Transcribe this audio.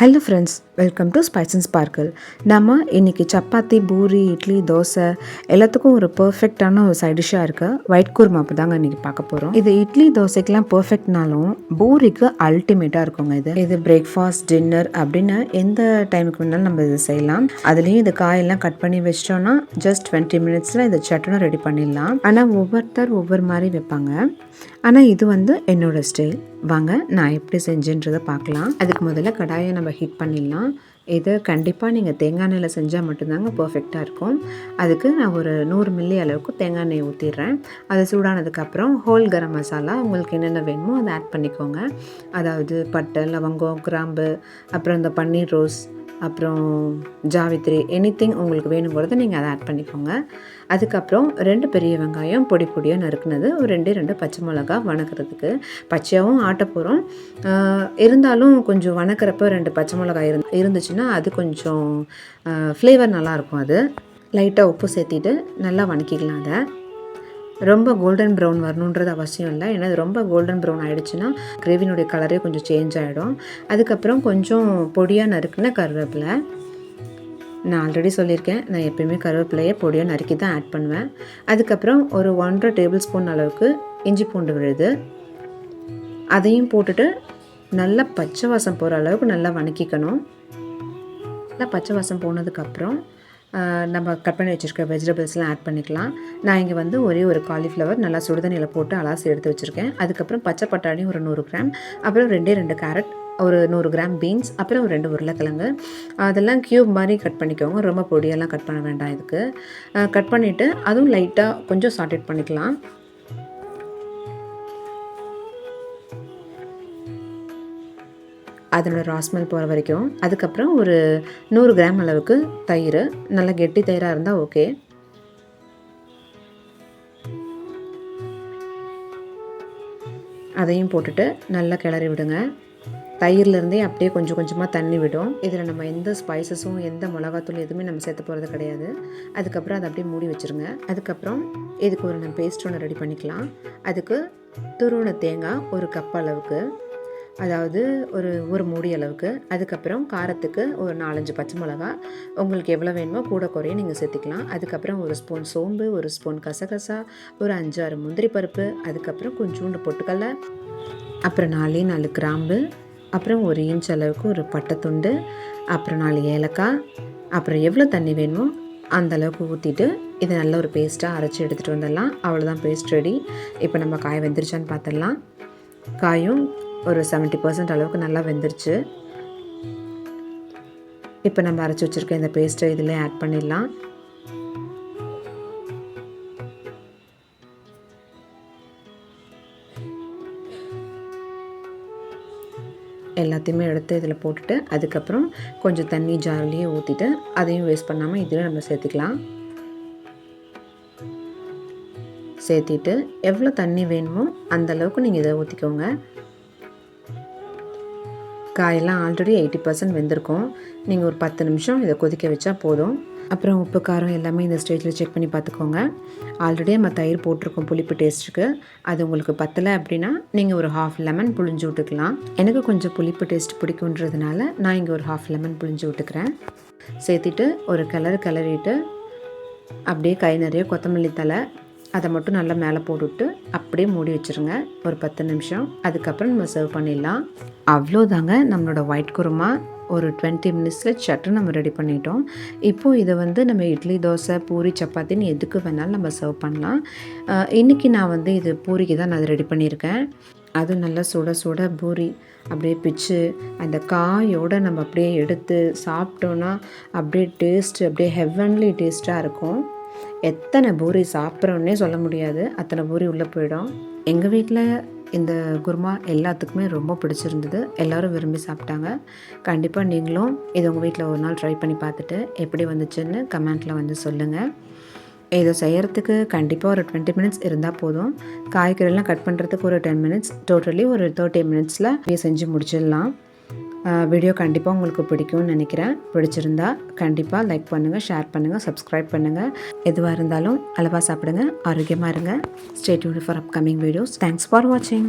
Hello friends welcome to spice and sparkle நம்ம இன்றைக்கி சப்பாத்தி பூரி இட்லி தோசை எல்லாத்துக்கும் ஒரு பர்ஃபெக்டான ஒரு சைடிஷாக இருக்க ஒயிட் குருமாப்பு தாங்க இன்றைக்கி பார்க்க போகிறோம் இது இட்லி தோசைக்கெலாம் பர்ஃபெக்ட்னாலும் பூரிக்கு அல்டிமேட்டாக இருக்குங்க இது. இது பிரேக்ஃபாஸ்ட் டின்னர் அப்படின்னு எந்த டைமுக்கு வேணாலும் நம்ம இது செய்யலாம். அதுலேயும் இது காயெல்லாம் கட் பண்ணி வச்சிட்டோன்னா ஜஸ்ட் டுவெண்ட்டி மினிட்ஸில் இந்த சட்டனும் ரெடி பண்ணிடலாம். ஆனால் ஒவ்வொருத்தர் ஒவ்வொரு மாதிரி வைப்பாங்க. ஆனால் இது வந்து என்னோடய ஸ்டைல் வாங்க நான் எப்படி செஞ்சேன்றதை பார்க்கலாம். அதுக்கு முதல்ல கடாயை நம்ம ஹீட் பண்ணிடலாம். இது கண்டிப்பாக நீங்கள் தேங்காய் எண்ணெயில் செஞ்சால் மட்டும்தாங்க பர்ஃபெக்டாக இருக்கும். அதுக்கு நான் ஒரு நூறு மில்லி அளவுக்கு தேங்காய் எண்ணெய் ஊற்றிடுறேன் அது சூடானதுக்கப்புறம் ஹோல் கரம் மசாலா உங்களுக்கு என்னென்ன வேணுமோ அதை ஆட் பண்ணிக்கோங்க. அதாவது பட்டை லவங்கம் கிராம்பு அப்புறம் இந்த பன்னீர் ரோஸ் அப்புறம் ஜாவித்ரி எனி திங் உங்களுக்கு வேணுங்கிறத நீங்கள் அதை ஆட் பண்ணிக்கோங்க. அதுக்கப்புறம் ரெண்டு பெரிய வெங்காயம் பொடி பொடியாக நறுக்குனது. ஒரு ரெண்டு ரெண்டு பச்சை மிளகா வணக்கிறதுக்கு. பச்சையாகவும் ஆட்ட போகிறோம் இருந்தாலும் கொஞ்சம் வணக்கிறப்ப ரெண்டு பச்சை மிளகாய் இருந்துச்சுன்னா இருந்துச்சுன்னா அது கொஞ்சம் ஃப்ளேவர் நல்லாயிருக்கும் அது. லைட்டாக உப்பு சேர்த்திட்டு நல்லா வணக்கிக்கலாம் அதை. ரொம்ப கோல்டன் ப்ரௌன் வரணுன்றது அவசியம் இல்லை. ஏன்னா ரொம்ப கோல்டன் ப்ரௌன் ஆகிடுச்சுன்னா கிரேவினுடைய கலரே கொஞ்சம் சேஞ்ச் ஆகிடும் அதுக்கப்புறம் கொஞ்சம் பொடியாக நறுக்குன கருவேப்பிலை. நான் ஆல்ரெடி சொல்லியிருக்கேன். நான் எப்பயுமே கருவேப்பிலையை பொடியாக நறுக்கி தான் ஆட் பண்ணுவேன். அதுக்கப்புறம் ஒரு ஒன்றரை டேபிள் ஸ்பூன் அளவுக்கு இஞ்சி பூண்டு விழுது. அதையும் போட்டுட்டு நல்லா பச்சை வாசம் போகிற அளவுக்கு நல்லா வணக்கிக்கணும். நல்லா பச்சை வாசம் போனதுக்கப்புறம் நம்ம கட் பண்ணி வச்சுருக்க வெஜிடபிள்ஸ்லாம் ஆட் பண்ணிக்கலாம். நான் இங்கே வந்து ஒரே ஒரு காலிஃப்ளவர் நல்லா சுடுதண்ணியில் போட்டு அலாசி எடுத்து வச்சுருக்கேன். அதுக்கப்புறம் பச்சை பட்டாணி ஒரு நூறு கிராம் அப்புறம் ரெண்டே ரெண்டு கேரட் ஒரு நூறு கிராம் பீன்ஸ் அப்புறம் ஒரு ரெண்டு உருளைக்கிழங்கு. அதெல்லாம் க்யூப் மாதிரி கட் பண்ணிக்கோங்க. ரொம்ப பொடியெல்லாம் கட் பண்ண வேண்டாம் இதுக்கு. கட் பண்ணிவிட்டு அதுவும் லைட்டாக கொஞ்சம் சார்டேட் பண்ணிக்கலாம். அதனோட ராஸ்மெல் போகிற வரைக்கும். அதுக்கப்புறம் ஒரு நூறு கிராம் அளவுக்கு தயிர். நல்லா கெட்டி தயிராக இருந்தால் ஓகே அதையும் போட்டுட்டு நல்லா கிளறி விடுங்க. தயிர்லேருந்தே அப்படியே கொஞ்சம் கொஞ்சமாக தண்ணி விடும். இதில் நம்ம எந்த ஸ்பைசஸும் எந்த மிளகாத்தூள் எதுவுமே நம்ம சேர்த்து போகிறது கிடையாது. அதுக்கப்புறம் அதை அப்படியே மூடி வச்சுருங்க. அதுக்கப்புறம் இதுக்கு ஒரு நம்ம பேஸ்ட் ஒன்று ரெடி பண்ணிக்கலாம். அதுக்கு துருவன தேங்காய் ஒரு கப் அளவுக்கு. அதாவது ஒரு ஒரு மூடி அளவுக்கு. அதுக்கப்புறம் காரத்துக்கு ஒரு நாலஞ்சு பச்சை மிளகா. உங்களுக்கு எவ்வளோ வேணுமோ கூட குறைய நீங்கள் சேர்த்துக்கலாம். அதுக்கப்புறம் ஒரு ஸ்பூன் சோம்பு ஒரு ஸ்பூன் கசகசா ஒரு அஞ்சாறு முந்திரி பருப்பு அதுக்கப்புறம் கொஞ்சோண்டு பொட்டுக்கல்ல அப்புறம் நாலே நாலு கிராம்பு. அப்புறம் ஒரு இன்ச் அளவுக்கு ஒரு பட்டைத்துண்டு அப்புறம் நாலு ஏலக்காய். அப்புறம் எவ்வளோ தண்ணி வேணுமோ அந்த அளவுக்கு ஊற்றிட்டு இதை நல்ல ஒரு பேஸ்ட்டாக அரைச்சி எடுத்துகிட்டு வந்துடலாம். அவ்வளோதான் பேஸ்ட் ரெடி இப்போ நம்ம காய் வெந்துருச்சான்னு பார்த்துடலாம் காயும் ஒரு செவன்ட்டி பர்சன்ட் அளவுக்கு நல்லா வெந்துருச்சு. இப்போ நம்ம அரைச்சி வச்சுருக்க இந்த பேஸ்ட்டை இதில் ஆட் பண்ணிடலாம். எல்லாத்தையுமே எடுத்து இதில் போட்டுட்டு அதுக்கப்புறம் கொஞ்சம் தண்ணி ஜார்லேயே ஊற்றிட்டு அதையும் வேஸ்ட் பண்ணாமல் இதில் நம்ம சேர்த்துக்கலாம். சேர்த்திட்டு எவ்வளோ தண்ணி வேணுமோ அந்தளவுக்கு நீங்கள் இதை ஊற்றிக்கோங்க காயெல்லாம் ஆல்ரெடி எயிட்டி பர்சன்ட் வெந்திருக்கும். நீங்கள் ஒரு பத்து நிமிஷம் இதை கொதிக்க வச்சா போதும். அப்புறம் உப்பு காரம் எல்லாமே இந்த ஸ்டேஜில் செக் பண்ணி பார்த்துக்கோங்க. ஆல்ரெடி நம்ம தயிர் போட்டிருக்கோம் புளிப்பு டேஸ்ட்டுக்கு அது உங்களுக்கு பத்தலை அப்படின்னா நீங்கள் ஒரு ஹாஃப் லெமன் புளிஞ்சு விட்டுக்கலாம். எனக்கு கொஞ்சம் புளிப்பு டேஸ்ட் பிடிக்குன்றதுனால நான் இங்கே ஒரு ஹாஃப் லெமன் புளிஞ்சு விட்டுக்கிறேன். சேர்த்துட்டு ஒரு கலர் கிளறிட்டு அப்படியே கை நிறைய கொத்தமல்லி தலை அதை மட்டும் நல்லா மேலே போட்டுவிட்டு அப்படியே மூடி வச்சுருங்க. ஒரு பத்து நிமிஷம். அதுக்கப்புறம் நம்ம சர்வ் பண்ணிடலாம். அவ்வளோதாங்க நம்மளோட ஒயிட் குருமா. ஒரு டுவெண்ட்டி மினிட்ஸில் சட்டு நம்ம ரெடி பண்ணிட்டோம். இப்போது இதை வந்து நம்ம இட்லி தோசை பூரி சப்பாத்தின்னு எதுக்கு வேணாலும் நம்ம சர்வ் பண்ணலாம். இன்றைக்கி நான் வந்து இது பூரிக்கு தான் நான் ரெடி பண்ணியிருக்கேன். அதுவும் நல்லா சுட சுட பூரி அப்படியே பிச்சு அந்த காயோடு நம்ம அப்படியே எடுத்து சாப்பிட்டோன்னா அப்படியே டேஸ்ட்டு அப்படியே ஹெவன்லி டேஸ்ட்டாக இருக்கும். எத்தனை பூரி சாப்பிட்றோன்னே சொல்ல முடியாது. அத்தனை பூரி உள்ளே போயிடும். எங்கள் வீட்டில் இந்த குருமா எல்லாத்துக்குமே ரொம்ப பிடிச்சிருந்தது. எல்லோரும் விரும்பி சாப்பிட்டாங்க. கண்டிப்பாக நீங்களும் இது உங்கள் வீட்டில் ஒரு நாள் ட்ரை பண்ணி பார்த்துட்டு எப்படி வந்துச்சுன்னு கமெண்ட்டில் வந்து சொல்லுங்கள். இதை செய்கிறதுக்கு கண்டிப்பாக ஒரு டுவெண்ட்டி மினிட்ஸ் இருந்தால் போதும். காய்கறிலாம் கட் பண்ணுறதுக்கு ஒரு டென் மினிட்ஸ் டோட்டலி ஒரு தேர்ட்டி மினிட்ஸில் செஞ்சு முடிச்சிடலாம். வீடியோ கண்டிப்பாக உங்களுக்கு பிடிக்கும்னு நினைக்கிறேன். பிடிச்சிருந்தா கண்டிப்பாக லைக் பண்ணுங்கள் ஷேர் பண்ணுங்கள் சப்ஸ்கிரைப் பண்ணுங்கள் எதுவாக இருந்தாலும் அளவாக சாப்பிடுங்க ஆரோக்கியமாக இருங்க. Stay tuned for upcoming videos thanks for வாட்சிங்